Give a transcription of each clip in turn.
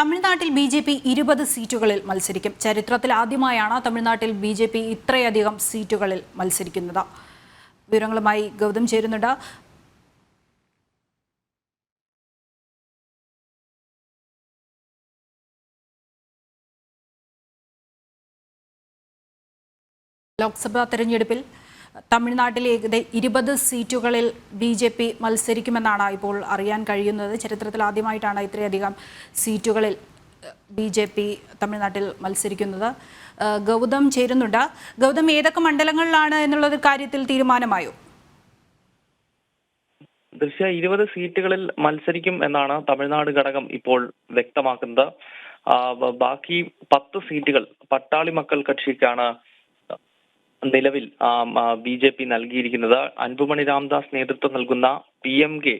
തമിഴ്നാട്ടിൽ B J P ഇരുപത് സീറ്റുകളിൽ മത്സരിക്കും. ചരിത്രത്തിൽ ആദ്യമായാണ് തമിഴ്നാട്ടിൽ ബി ജെ പി ഇത്രയധികം സീറ്റുകളിൽ മത്സരിക്കുന്നത്. വിവരങ്ങളുമായി ഗൗതം ചേരുന്നുണ്ട്. ലോക്സഭാ തെരഞ്ഞെടുപ്പിൽ തമിഴ്നാട്ടിലെ ഏകദേശം ഇരുപത് സീറ്റുകളിൽ ബി ജെ പി മത്സരിക്കുമെന്നാണ് ഇപ്പോൾ അറിയാൻ കഴിയുന്നത്. ചരിത്രത്തിൽ ആദ്യമായിട്ടാണ് ഇത്രയധികം സീറ്റുകളിൽ ബി ജെ പി തമിഴ്നാട്ടിൽ മത്സരിക്കുന്നത്. ഗൗതം ചേരുന്നുണ്ട്. ഗൗതം ഏതൊക്കെ മണ്ഡലങ്ങളിലാണ് എന്നുള്ളത് കാര്യത്തിൽ തീരുമാനമായോ? ദൃശ്യ ഇരുപത് സീറ്റുകളിൽ മത്സരിക്കും എന്നാണ് തമിഴ്നാട് ഘടകം ഇപ്പോൾ വ്യക്തമാക്കുന്നത്. ബാക്കി പത്ത് സീറ്റുകൾ പട്ടാളി മക്കൾ കക്ഷിക്കാണ് നിലവിൽ ബി ജെ പി നൽകിയിരിക്കുന്നത് അൻപുമണി രാംദാസ് നേതൃത്വം നൽകുന്ന പി എം കെ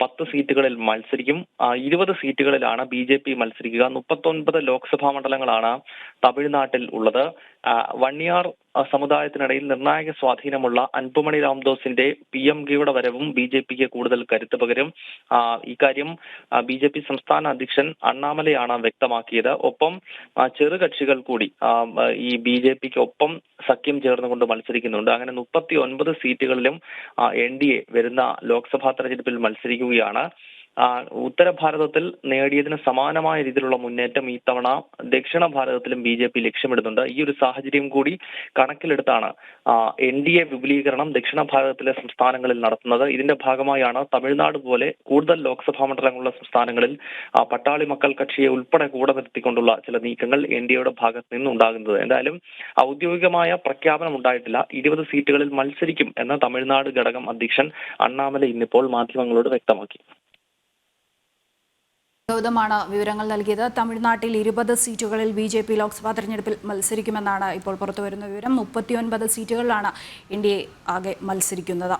പത്ത് സീറ്റുകളിൽ മത്സരിക്കും. ഇരുപത് സീറ്റുകളിലാണ് ബി ജെ പി മത്സരിക്കുക. മുപ്പത്തൊൻപത് ലോക്സഭാ മണ്ഡലങ്ങളാണ് തമിഴ്നാട്ടിൽ ഉള്ളത്. വണ്ണിയാർ സമുദായത്തിനിടയിൽ നിർണായക സ്വാധീനമുള്ള അൻപുമണി രാംദോസിന്റെ പി എം കെയുടെ വരവും ബി ജെ പിക്ക് കൂടുതൽ കരുത്ത് പകരും. ഇക്കാര്യം ബി ജെ പി സംസ്ഥാന അധ്യക്ഷൻ അണ്ണാമലയാണ് വ്യക്തമാക്കിയത്. ഒപ്പം ചെറുകക്ഷികൾ ചെറു കക്ഷികൾ കൂടി ഈ ബി ജെ പിക്ക് ഒപ്പം സഖ്യം ചേർന്നുകൊണ്ട് മത്സരിക്കുന്നുണ്ട്. അങ്ങനെ മുപ്പത്തി ഒൻപത് സീറ്റുകളിലും എൻ ഡി എ വരുന്ന ലോക്സഭാ തെരഞ്ഞെടുപ്പിൽ മത്സരിക്കുകയാണ്. ഉത്തര ഭാരതത്തിൽ നേടിയതിന് സമാനമായ രീതിയിലുള്ള മുന്നേറ്റം ഈ തവണ ദക്ഷിണ ഭാരതത്തിലും ബി ജെ പി ലക്ഷ്യമിടുന്നുണ്ട്. ഈ ഒരു സാഹചര്യം കൂടി കണക്കിലെടുത്താണ് എൻ ഡി എ വിപുലീകരണം ദക്ഷിണ ഭാരതത്തിലെ സംസ്ഥാനങ്ങളിൽ നടത്തുന്നത്. ഇതിന്റെ ഭാഗമായാണ് തമിഴ്നാട് പോലെ കൂടുതൽ ലോക്സഭാ മണ്ഡലങ്ങളുള്ള സംസ്ഥാനങ്ങളിൽ പട്ടാളി മക്കൾ കക്ഷിയെ ഉൾപ്പെടെ കൂടെ നിർത്തിക്കൊണ്ടുള്ള ചില നീക്കങ്ങൾ എൻ ഡി എയുടെ ഭാഗത്ത് നിന്നുണ്ടാകുന്നത്. എന്തായാലും ഔദ്യോഗികമായ പ്രഖ്യാപനം ഉണ്ടായിട്ടില്ല. ഇരുപത് സീറ്റുകളിൽ മത്സരിക്കും എന്ന് തമിഴ്നാട് ഘടകം അധ്യക്ഷൻ അണ്ണാമല ഇന്നിപ്പോൾ മാധ്യമങ്ങളോട് വ്യക്തമാക്കി. ഗൗതമാണ് വിവരങ്ങൾ നൽകിയത്. തമിഴ്നാട്ടിൽ ഇരുപത് സീറ്റുകളിൽ ബി ജെ പി ലോക്സഭാ തെരഞ്ഞെടുപ്പിൽ മത്സരിക്കുമെന്നാണ് ഇപ്പോൾ പുറത്തുവരുന്ന വിവരം. മുപ്പത്തിയൊൻപത് സീറ്റുകളിലാണ് ഇന്ത്യയെ ആകെ മത്സരിക്കുന്നത്.